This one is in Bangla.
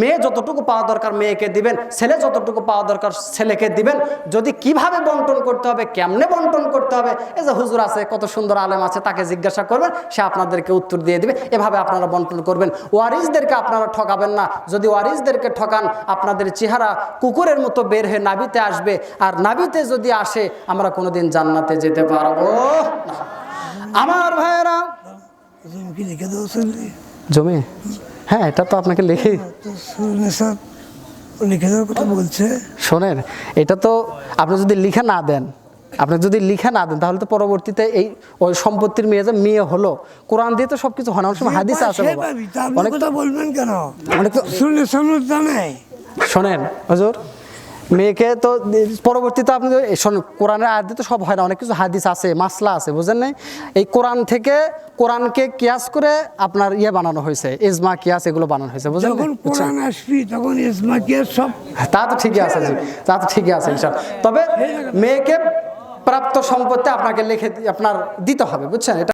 মেয়ে যতটুকু পাওয়া দরকার মেয়েকে দিবেন ছেলে যতটুকু পাওয়া দরকার ছেলেকে দিবেন। যদি কীভাবে বন্টন করতে হবে কেমনে বন্টন করতে হবে এই যে হুজুর আছে কত সুন্দর আলেম আছে তাকে জিজ্ঞাসা করবেন সে আপনাদেরকে উত্তর দিয়ে দিবে। এভাবে আপনারা বন্টন করবেন। ওয়ারিসদেরকে আপনারা ঠকাবেন না। যদি ওয়ারিসদেরকে ঠকান আপনাদের চেহারা কুকুরের মতো বের হয়ে নাবিতে আসবে। আর নাবিতে যদি আসে আমরা কোনোদিন জান্নাতে যেতে পারব। আমার ভাইয়েরা জমি? হ্যাঁ এটা তো আপনাকে লিখে তো শুনে সব লিখে দেওয়ার কথা বলছে। শোনেন এটা তো আপনি যদি লিখে না দেন আপনি যদি লিখে না দেন তাহলে তো পরবর্তীতে এই ওই সম্পত্তির মেয়ে যে মেয়ে হলো কোরআন দিয়ে তো সবকিছু হয় না অনেক সময় হাদিস আছে অনেক কথা বলবেন কেন? অনেক তো শুনলে শুনুন জানাই। শোনেন হজুর। মেয়েকে তো পরবর্তীতে আপনি কোরআনের আয়াত তো সব হয় না অনেক কিছু হাদিস আছে মাসলা আছে বুঝেন নাই? এই কোরআন থেকে কোরআনকে কিয়াস করে আপনার ইয়ে বানানো হয়েছে ইজমা কিয়াস এগুলো বানানো হয়েছে বুঝলেন যখন কোরআন আসবি তখন ইসমাকিয়ার সব তা তো ঠিকই আছে জি। তা তো ঠিকই আছে ইনশাল্লাহ। তবে মেয়েকে প্রাপ্ত সম্পত্তি আপনাকে লিখে আপনার দিতে হবে বুঝছেন? এটা